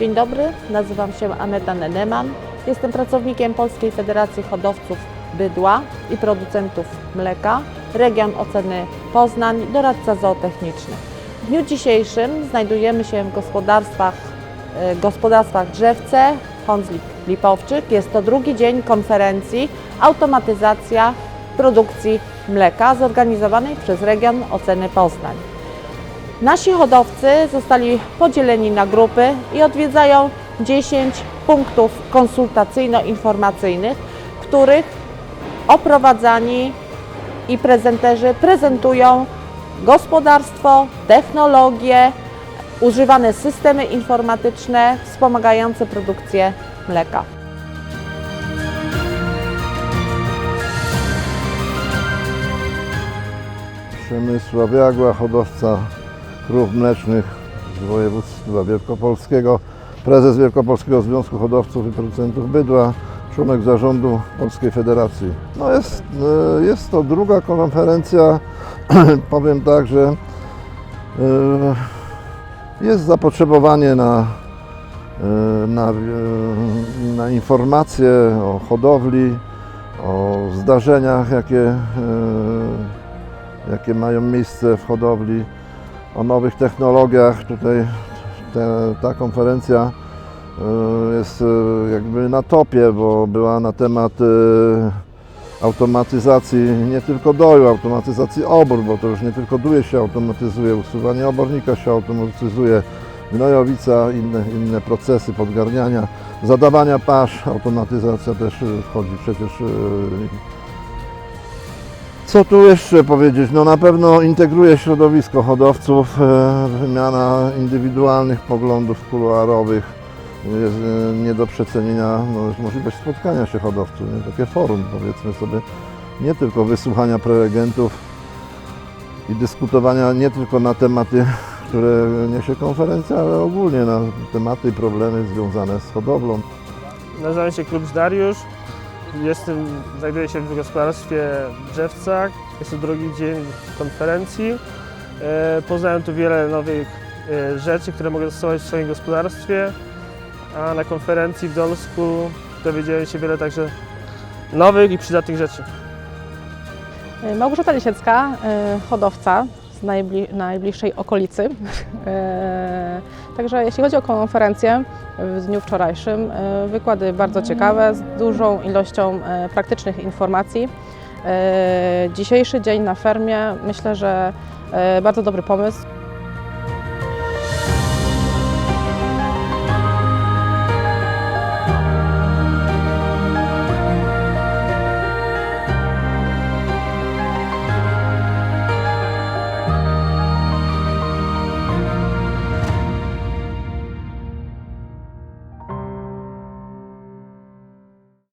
Dzień dobry, nazywam się Aneta Neneman. Jestem pracownikiem Polskiej Federacji Hodowców Bydła i Producentów Mleka, region oceny Poznań, doradca zootechniczny. W dniu dzisiejszym znajdujemy się w gospodarstwach, e, gospodarstwach Drzewce, Hądzlik Lipowczyk. Jest to drugi dzień konferencji Automatyzacja produkcji mleka zorganizowanej przez region oceny Poznań. Nasi hodowcy zostali podzieleni na grupy i odwiedzają 10 punktów konsultacyjno-informacyjnych, których oprowadzani i prezenterzy prezentują gospodarstwo, technologie, używane systemy informatyczne wspomagające produkcję mleka. Przemysław Jagła, hodowca krów mlecznych z województwa wielkopolskiego, prezes Wielkopolskiego Związku Hodowców i Producentów Bydła, członek zarządu Polskiej Federacji. No jest, e, jest to druga konferencja, powiem tak, że e, jest zapotrzebowanie na, e, na, na informacje o hodowli, o zdarzeniach, jakie jakie mają miejsce w hodowli, o nowych technologiach. Tutaj te, ta konferencja e, jest e, jakby na topie, bo była na temat e, automatyzacji nie tylko doju, automatyzacji obór, bo to już nie tylko duje się automatyzuje, usuwanie obornika się automatyzuje, gnojowica, inne, inne procesy podgarniania, zadawania pasz, automatyzacja też wchodzi przecież co tu jeszcze powiedzieć? No na pewno integruje środowisko hodowców, e, wymiana indywidualnych poglądów kuluarowych, jest nie do przecenienia, no możliwość spotkania się hodowców, nie? takie forum powiedzmy sobie, nie tylko wysłuchania prelegentów i dyskutowania nie tylko na tematy, które niesie konferencja, ale ogólnie na tematy i problemy związane z hodowlą. Nazywam się Klub Dariusz. Jestem, znajduję się w gospodarstwie Drzewcach. Jest to drugi dzień konferencji. E, Poznałem tu wiele nowych e, rzeczy, które mogę zastosować w swoim gospodarstwie. A na konferencji w Dolsku dowiedziałem się wiele także nowych i przydatnych rzeczy. Małgorzata Lisiecka, e, hodowca z najbli- najbliższej okolicy. E, Także jeśli chodzi o konferencję w dniu wczorajszym, e, wykłady bardzo ciekawe, z dużą ilością e, praktycznych informacji. E, Dzisiejszy dzień na fermie myślę, że e, bardzo dobry pomysł.